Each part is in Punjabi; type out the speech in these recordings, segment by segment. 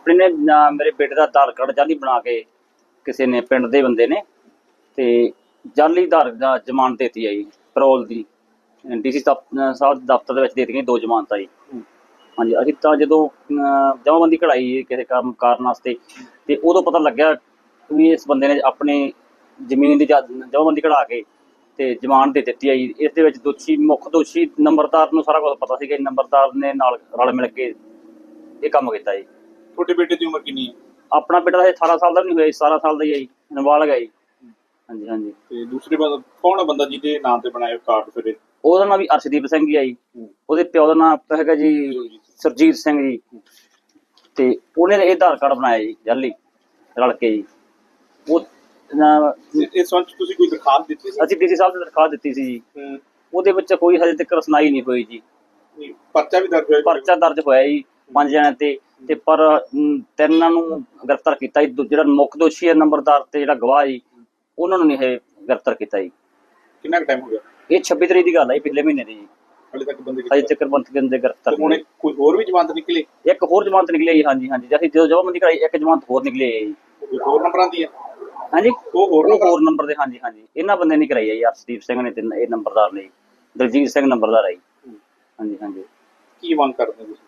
ਆਪਣੇ ਨੇ ਮੇਰੇ ਬੇਟੇ ਦਾ ਆਧਾਰ ਕਾਰਡ ਜਾਲੀ ਬਣਾ ਕੇ ਕਿਸੇ ਨੇ ਪਿੰਡ ਦੇ ਬੰਦੇ ਨੇ ਤੇ ਜਾਲੀ ਆਧਾਰ ਦਾ ਜ਼ਮਾਨਤ ਦੇਤੀ ਜੀ ਪੈਰੋਲ ਦੀ। ਡੀਸੀ ਸਾਹਿਬ ਦਫ਼ਤਰ ਦੇ ਵਿੱਚ ਦੇ ਦਿੱਤੀਆਂ ਦੋ ਜ਼ਮਾਨਤਾਂ ਜੀ। ਹਾਂਜੀ ਅਸੀਂ ਤਾਂ ਜਦੋਂ ਜਮਾਬੰਦੀ ਕਢਾਈ ਕਿਸੇ ਕੰਮ ਕਾਰਨ ਵਾਸਤੇ ਤੇ ਉਦੋਂ ਪਤਾ ਲੱਗਿਆ ਵੀ ਇਸ ਬੰਦੇ ਨੇ ਆਪਣੇ ਜ਼ਮੀਨ ਦੀ ਜਮਾਬੰਦੀ ਕਢਾ ਕੇ ਤੇ ਜ਼ਮਾਨਤ ਦੇ ਦਿੱਤੀ ਜੀ। ਇਸ ਦੇ ਵਿੱਚ ਦੋਸ਼ੀ ਮੁੱਖ ਦੋਸ਼ੀ ਨੰਬਰਦਾਰ ਨੂੰ ਸਾਰਾ ਕੁਝ ਪਤਾ ਸੀਗਾ ਨੰਬਰਦਾਰ ਨੇ ਨਾਲ ਰਲ ਮਿਲ ਕੇ ਇਹ ਕੰਮ ਕੀਤਾ ਜੀ। ਤੁਹਾਡੇ ਬੇਟੇ ਦੀ ਉਮਰ ਕਿੰਨੀ ਹੈ? ਆਪਣਾ ਬੇਟਾ ਤਾਂ ਹਜੇ 18 ਸਾਲ ਦਾ ਵੀ ਨਹੀਂ ਹੋਇਆ ਜੀ 17 ਸਾਲ ਦਾ ਹੀ ਹੈ ਜੀ ਨਾਬਾਲਗ ਹੈ ਜੀ। ਹਾਂਜੀ ਹਾਂਜੀ। ਤੇ ਦੂਸਰੇ ਬੰਦਾ ਕੌਣ ਹੈ ਬੰਦਾ ਜਿਹਦੇ ਨਾਂ ਤੇ ਬਣਾਇਆ ਕਾਰਡ ਫਿਰ ਇਹ? ਉਹਦਾ ਨਾਮ ਵੀ ਅਰਸ਼ਦੀਪ ਸਿੰਘ ਹੀ ਆ ਜੀ। ਉਹਦੇ ਪਿਓ ਦਾ ਨਾਮ ਹੈਗਾ ਜੀ ਸਰਜੀਤ ਸਿੰਘ ਜੀ। ਤੇ ਉਹਨੇ ਇਹ ਆਧਾਰ ਕਾਰਡ ਬਣਾਇਆ ਜੀ ਜਾਲੀ ਰਲ ਕੇ ਜੀ। ਉਹ ਨਾ- ਤੇ ਸੰਬੰਧ 'ਚ ਤੁਸੀਂ ਕੋਈ ਦਰਖਾਸਤ ਦਿੱਤੀ ਸੀ? ਅਸੀਂ ਡੀਸੀ ਸਾਹਿਬ ਨੂੰ ਦਰਖਾਸਤ ਦਿੱਤੀ ਸੀ ਜੀ। ਹੂੰ। ਉਹਦੇ ਵਿੱਚ ਕੋਈ ਹਜੇ ਤੱਕ ਸੁਣਾਈ ਨਹੀਂ ਹੋਈ ਜੀ। ਨਹੀਂ, ਪਰਚਾ ਵੀ ਦਰਜ ਹੋਇਆ ਪਰਚਾ ਦਰਜ ਹੋਇਆ ਜੀ ਪੰਜ ਜਣਿਆਂ ਤੇ। ਤੇ ਪਰ ਤਿੰਨਾਂ ਨੂੰ ਗ੍ਰਿਫਤਾਰ ਕੀਤਾ ਜੀ। ਜਿਹੜਾ ਮੁੱਖ ਦੋਸ਼ੀ ਹੈ ਨੰਬਰਦਾਰ ਤੇ ਜਿਹੜਾ ਗਵਾਹ ਜੀ ਉਹਨਾਂ ਨੂੰ ਨਹੀਂ ਇਹ ਗ੍ਰਿਫਤਾਰ ਕੀਤਾ ਜੀ। ਕਿੰਨਾ ਟਾਈਮ ਹੋ ਗਿਆ? ਇਹ 26 ਤਰੀਕ ਦੀ ਗੱਲ ਹੈ ਪਿਛਲੇ ਮਹੀਨੇ ਦੀ ਜੀ। ਹਲੇ ਤੱਕ ਬੰਦੇ ਹਜੇ ਤੱਕ ਬੰਦ ਦੇ ਗ੍ਰਿਫਤਾਰ ਹੁਣ ਕੋਈ ਹੋਰ ਵੀ ਜਮਾਨਤ ਨਿਕਲੀ? ਇੱਕ ਹੋਰ ਜਮਾਨਤ ਨਿਕਲੀ ਹੈ ਜੀ ਹਾਂਜੀ ਹਾਂਜੀ। ਅਸੀਂ ਜਦੋਂ ਜਮਾਬੰਦੀ ਕਰਾਈ ਇੱਕ ਜਮਾਨਤ ਹੋਰ ਨਿਕਲੀ ਹੈ ਜੀ ਹੋਰ ਨੰਬਰਾਂ ਦੀ ਹੈ? ਹਾਂਜੀ? ਉਹ ਹੋਰ ਹੋਰ ਨੰਬਰ ਦੇ ਹਾਂਜੀ ਹਾਂਜੀ। ਇਹਨਾਂ ਬੰਦੇ ਨੇ ਕਰਾਈ ਹੈ ਜੀ ਅਰਸ਼ਦੀਪ ਸਿੰਘ ਨੇ ਇਹ ਨੰਬਰਦਾਰ ਨੇ। ਦਲਜੀਤ ਸਿੰਘ ਨੰਬਰਦਾਰ ਹੈ ਜੀ। ਹਾਂਜੀ ਹਾਂਜੀ। ਕੀ ਮੰਗ ਕਰਦੇ ਤੁਸੀਂ?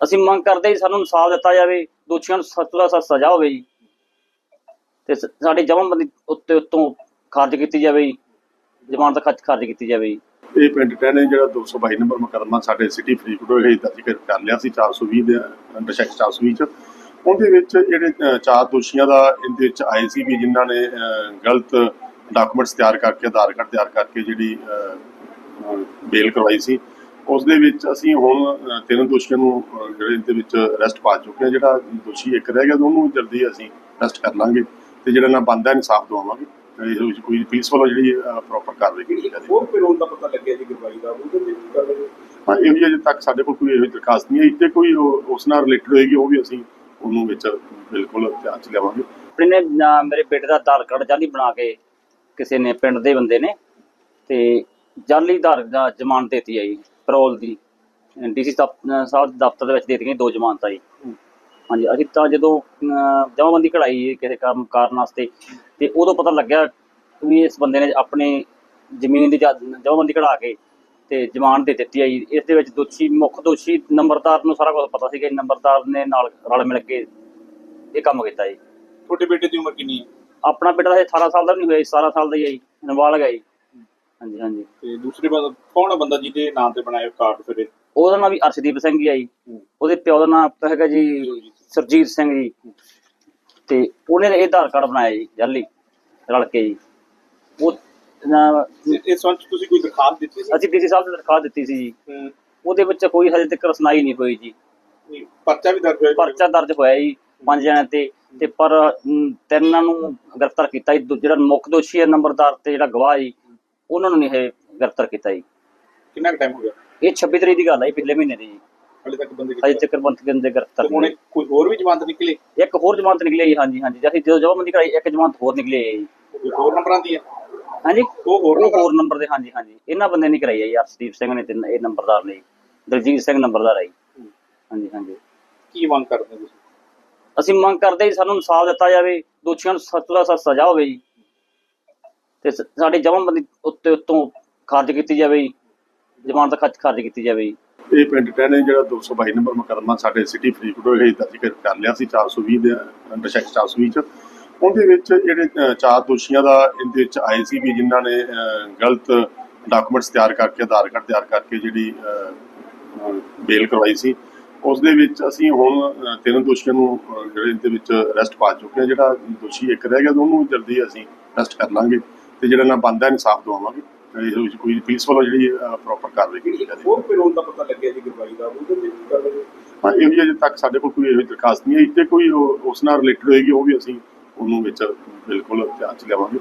ਅਸੀਂ ਮੰਗ ਕਰਦੇ ਜੀ ਸਾਨੂੰ ਇਨਸਾਫ ਦਿੱਤਾ ਜਾਵੇ, ਦੋਸ਼ੀਆਂ ਨੂੰ ਸਖਤ ਤੋਂ ਸਖਤ ਸਜ਼ਾ ਹੋਵੇ ਜੀ। ਤੇ ਸਾਡੀ ਜਮਾਬੰਦੀ ਉੱਤੇ ਉੱਤੋਂ ਖਾਰਜ ਕੀਤੀ ਜਾਵੇ ਜੀ, ਜ਼ਮਾਨਤ ਖਰਚ ਖਾਰਜ ਕੀਤੀ ਜਾਵੇ ਜੀ। ਇਹ ਪਿੰਡ ਟਹਿਣੇ ਜਿਹੜਾ 222 ਨੰਬਰ ਮੁਕੱਦਮਾ ਸਾਡੇ ਸਿਟੀ ਫਰੀਦਕੋਟ ਵਿਖੇ ਦਰਜ ਕਰ ਲਿਆ ਸੀ 420 ਦੇ, ਅੰਡਰ ਸੈਕਸ਼ਨ 420 ਚ। ਉਹਦੇ ਵਿੱਚ ਜਿਹੜੇ ਚਾਰ ਦੋਸ਼ੀਆਂ ਦਾ ਇਹਦੇ ਵਿੱਚ ਆਏ ਸੀ ਵੀ ਜਿਨ੍ਹਾਂ ਨੇ ਗਲਤ ਡਾਕੂਮੈਂਟਸ ਤਿਆਰ ਕਰਕੇ, ਆਧਾਰ ਕਾਰਡ ਤਿਆਰ ਕਰਕੇ ਜਿਹੜੀ ਬੇਲ ਕਰਵਾਈ ਸੀ। ਉਸ ਦੇ ਵਿੱਚ ਅਸੀਂ ਹੁਣ ਤਿੰਨ ਦੋਸ਼ੀਆਂ ਨੂੰ ਜਿਹੜੇ ਇਹਦੇ ਵਿੱਚ ਅਰੈਸਟ ਪਾ ਚੁੱਕੇ ਹਾਂ ਜਿਹੜਾ ਦੋਸ਼ੀ ਇੱਕ ਰਹਿ ਗਿਆ ਉਹਨੂੰ ਜਲਦੀ ਅਸੀਂ ਅਰੈਸਟ ਕਰ ਲਾਂਗੇ ਤੇ ਜਿਹੜਾ ਨਾ ਬੰਦਾ ਇਨਸਾਫ ਦਵਾਵਾਂਗੇ। ਇਹਦੇ ਵਿੱਚ ਕੋਈ ਪੁਲਿਸ ਵੱਲੋਂ ਜਿਹੜੀ ਪ੍ਰੋਪਰ ਕਾਰਵਾਈ ਕੀਤੀ ਜਾਵੇ ਹੋਰ ਪੈਰੋਲ ਦਾ ਪਤਾ ਲੱਗਿਆ ਜੀ ਗੁਰਬਾਈ ਦਾ? ਉਹਦੇ ਵਿੱਚ ਕੀ ਕਰ ਰਹੇ ਹੋ? ਇਹੋ ਜਿਹੀ ਅਜੇ ਤੱਕ ਸਾਡੇ ਕੋਲ ਕੋਈ ਇਹੋ ਜਿਹੀ ਦਰਖਾਸਤ ਨਹੀਂ ਆਈ ਤੇ ਕੋਈ ਉਹ- ਉਸ ਨਾਲ ਰਿਲੇਟਡ ਹੋਏਗੀ ਉਹ ਵੀ ਅਸੀਂ ਉਹਨੂੰ ਵਿੱਚ ਬਿਲਕੁਲ ਧਿਆਨ ਚ ਲਿਆਵਾਂਗੇ। ਆਪਣੇ ਮੇਰੇ ਬੇਟੇ ਦਾ ਆਧਾਰ ਕਾਰਡ ਜਾਲੀ ਬਣਾ ਕੇ ਕਿਸੇ ਨੇ ਪਿੰਡ ਦੇ ਬੰਦੇ ਨੇ ਤੇ ਜਾਲੀ ਆਧਾਰ ਦਾ ਜ਼ਮਾਨਤ ਦੇਤੀ ਜੀ। ਪੈਰੋਲ ਦੀ ਡੀਸੀ ਸਾਹਿਬ ਦੇ ਦਫ਼ਤਰ ਦੇ ਵਿੱਚ ਦੇ ਦਿੱਤੀਆਂ ਦੋ ਜ਼ਮਾਨਤਾਂ ਜੀ। ਹਾਂਜੀ ਅਸੀਂ ਤਾਂ ਜਦੋਂ ਜਮਾਬੰਦੀ ਕਢਾਈ ਕਿਸੇ ਕੰਮ ਕਾਰਨ ਵਾਸਤੇ ਤੇ ਉਦੋਂ ਪਤਾ ਲੱਗਿਆ ਵੀ ਇਸ ਬੰਦੇ ਨੇ ਆਪਣੇ ਜ਼ਮੀਨ ਦੀ ਜਮਾਬੰਦੀ ਕਢਾ ਕੇ ਤੇ ਜ਼ਮਾਨਤ ਦੇ ਦਿੱਤੀ ਜੀ। ਇਸ ਦੇ ਵਿੱਚ ਦੋਸ਼ੀ ਮੁੱਖ ਦੋਸ਼ੀ ਨੰਬਰਦਾਰ ਨੂੰ ਸਾਰਾ ਕੁਝ ਪਤਾ ਸੀਗਾ ਨੰਬਰਦਾਰ ਨੇ ਨਾਲ ਰਲ ਮਿਲ ਕੇ ਇਹ ਕੰਮ ਕੀਤਾ ਜੀ। ਤੁਹਾਡੇ ਬੇਟੇ ਦੀ ਉਮਰ ਕਿੰਨੀ ਹੈ? ਆਪਣਾ ਬੇਟਾ ਤਾਂ ਹਜੇ 18 ਸਾਲ ਦਾ ਵੀ ਨਹੀਂ ਹੋਇਆ ਜੀ 17 ਸਾਲ ਦਾ ਹੀ ਹੈ ਜੀ ਨਾਬਾਲਗ ਹੈ ਜੀ। ਹਾਂਜੀ ਹਾਂਜੀ। ਤੇ ਦੂਸਰੇ ਬੰਦਾ ਕੌਣ ਹੈ ਬੰਦਾ ਜਿਹਦੇ ਨਾਂ ਤੇ ਬਣਾਇਆ ਕਾਰਡ ਫਿਰ ਇਹ? ਉਹਦਾ ਨਾਮ ਵੀ ਅਰਸ਼ਦੀਪ ਸਿੰਘ ਹੀ ਆ ਜੀ। ਉਹਦੇ ਪਿਓ ਦਾ ਨਾਮ ਹੈਗਾ ਜੀ ਸਰਜੀਤ ਸਿੰਘ। ਜੀ। ਤੇ ਉਹਨੇ ਇਹ ਆਧਾਰ ਕਾਰਡ ਬਣਾਇਆ ਜੀ ਜਾਲੀ ਰਲ ਕੇ ਜੀ। ਉਹ ਨਾ- ਤੇ ਇਸ ਸੰਬੰਧ 'ਚ ਤੁਸੀਂ ਕੋਈ ਦਰਖਾਸਤ ਦਿੱਤੀ ਸੀ? ਅਸੀਂ ਡੀਸੀ ਸਾਹਿਬ ਨੂੰ ਦਰਖਾਸਤ ਦਿੱਤੀ ਸੀ ਜੀ। ਹੂੰ। ਉਹਦੇ ਵਿੱਚ ਕੋਈ ਹਜੇ ਤੱਕ ਸੁਣਾਈ ਨਹੀਂ ਹੋਈ ਜੀ। ਨਹੀਂ, ਪਰਚਾ ਵੀ ਦਰਜ ਹੋਇਆ ਪਰਚਾ ਦਰਜ ਹੋਇਆ ਜੀ ਪੰਜ ਜਣਿਆਂ ਤੇ। ਤੇ ਪਰ ਅਮ, ਤਿੰਨਾਂ ਨੂੰ ਗ੍ਰਿਫਤਾਰ ਕੀਤਾ ਜੀ। ਦੂ- ਜਿਹੜਾ ਮੁੱਖ ਦੋਸ਼ੀ ਹੈ ਨੰਬਰਦਾਰ ਤੇ ਜਿਹੜਾ ਗਵਾਹ ਜੀ ਉਹਨਾਂ ਨੂੰ ਨਹੀਂ ਇਹ ਗ੍ਰਿਫਤਾਰ ਕੀਤਾ ਜੀ। ਕਿੰਨਾ ਟਾਈਮ ਹੋ ਗਿਆ? ਇਹ 26 ਤਰੀਕ ਦੀ ਗੱਲ ਹੈ ਜੀ, ਪਿਛਲੇ ਮਹੀਨੇ ਦੀ ਜੀ। ਹਲੇ ਤੱਕ ਬੰਦੇ ਕਿੱਥੇ ਤੱਕ ਬੰਦ ਦੇ ਗ੍ਰਿਫਤਾਰ ਹੁਣ ਕੋਈ ਹੋਰ ਵੀ ਜਮਾਨਤ ਨਿਕਲੀ? ਇੱਕ ਹੋਰ ਜਮਾਨਤ ਨਿਕਲੀ ਹੈ ਜੀ ਹਾਂਜੀ ਹਾਂਜੀ। ਅਸੀਂ ਜਦੋਂ ਜਮਾਬੰਦੀ ਕਰਾਈ ਇੱਕ ਜਮਾਨਤ ਹੋਰ ਨਿਕਲੀ ਹੈ ਜੀ। ਕੋਈ ਹੋਰ ਨੰਬਰਾਂ ਦੀ ਹੈ? ਹਾਂਜੀ? ਉਹ ਹੋਰ ਉਹ ਹੋਰ ਨੰਬਰ ਦੇ ਹਾਂਜੀ ਹਾਂਜੀ। ਇਹਨਾਂ ਬੰਦੇ ਨੇ ਕਰਾਈ ਹੈ ਜੀ ਅਰਸ਼ਦੀਪ ਸਿੰਘ ਨੇ ਤੇ ਇਹ ਨੰਬਰਦਾਰ ਨੇ ਜੀ। ਦਲਜੀਤ ਸਿੰਘ ਨੰਬਰਦਾਰ ਹੈ ਜੀ। ਹਾਂਜੀ ਹਾਂਜੀ। ਕੀ ਮੰਗ ਕਰਦੇ ਹੋ ਤੁਸੀਂ? ਅਸੀਂ ਮੰਗ ਕਰਦੇ ਜੀ ਸਾਨੂੰ ਇਨਸਾਫ ਦਿੱਤਾ ਜਾਵੇ ਦੋਸ਼ੀਆਂ ਨੂੰ ਸਖਤ ਤੋਂ ਸਖਤ ਸਜ਼ਾ ਹੋਵੇ ਜੀ। ਤੇ ਸ- ਸਾਡੀ ਜਮਾਬੰਦੀ ਉੱਤੇ ਉੱਤੋਂ ਖਾਰਜ ਕੀਤੀ ਜਾਵੇ ਜੀ। ਜ਼ਮਾਨਤ ਖਰਚ ਖਾਰਜ ਕੀਤੀ ਜਾਵੇ ਜੀ। ਇਹ ਪਿੰਡ ਟਹਿਣੇ ਜਿਹੜਾ 222 ਨੰਬਰ ਮੁਕੱਦਮਾ ਸਾਡੇ ਸਿਟੀ ਫਰੀਦਕੋਟ ਵਿਖੇ ਦਰਜ ਕਰ ਕਰ ਲਿਆ ਸੀ 420 ਦੇ ਅੰਡਰ ਸੈਕਸ਼ਨ 420 ਚ। ਉਹਦੇ ਵਿੱਚ ਜਿਹੜੇ ਅ, ਚਾਰ ਦੋਸ਼ੀਆਂ ਦਾ ਇਹਦੇ ਵਿੱਚ ਆਏ ਸੀ ਵੀ ਜਿਨ੍ਹਾਂ ਨੇ ਅ, ਗਲਤ ਡਾਕੂਮੈਂਟਸ ਤਿਆਰ ਕਰਕੇ ਆਧਾਰ ਕਾਰਡ ਤਿਆਰ ਕਰਕੇ ਜਿਹੜੀ ਬੇਲ ਕਰਵਾਈ ਸੀ। ਉਸ ਦੇ ਵਿੱਚ ਅਸੀਂ ਹੁਣ ਅ, ਤਿੰਨ ਦੋਸ਼ੀਆਂ ਨੂੰ ਅ, ਜਿਹੜੇ ਇਹਦੇ ਵਿੱਚ ਅਰੈਸਟ ਪਾ ਚੁੱਕੇ ਹਾਂ। ਜਿਹੜਾ ਦੋਸ਼ੀ ਇੱਕ ਰਹਿ ਗਿਆ ਤੇ ਉਹਨੂੰ ਜਲਦੀ ਅਸੀਂ ਅਰੈਸਟ ਕਰ ਲਾਂਗੇ। ਤੇ ਜਿਹੜਾ ਨਾ ਬੰਦਾ ਇਨਸਾਫ ਦਵਾਵਾਂਗੇ। ਇਹਦੇ ਵਿੱਚ ਕੋਈ ਪੁਲਿਸ ਵੱਲੋਂ ਜਿਹੜੀ ਪ੍ਰੋਪਰ ਕਾਰਵਾਈ ਕੀਤੀ ਜਾਵੇ। ਹੋਰ ਦਾ ਪਤਾ ਲੱਗਿਆ ਜੀ ਗੁਰਬਾਈ ਦਾ ਉਹਦੇ ਵਿੱਚ ਕੀ ਕਰ ਰਹੇ ਹੋ? ਇਹੋ ਅਜੇ ਤੱਕ ਸਾਡੇ ਕੋਲ ਕੋਈ ਇਹੋ ਦਰਖਾਸਤ ਨਹੀਂ ਆਈ। ਤੇ ਕੋਈ ਉਸ ਨਾਲ ਰਿਲੇਟਡ ਹੋਏਗੀ ਉਹ ਵੀ ਅਸੀਂ ਉਹਨੂੰ ਵਿੱਚ ਬਿਲਕੁਲ ਧਿਆਨ ਚ ਲਿਆਵਾਂਗੇ।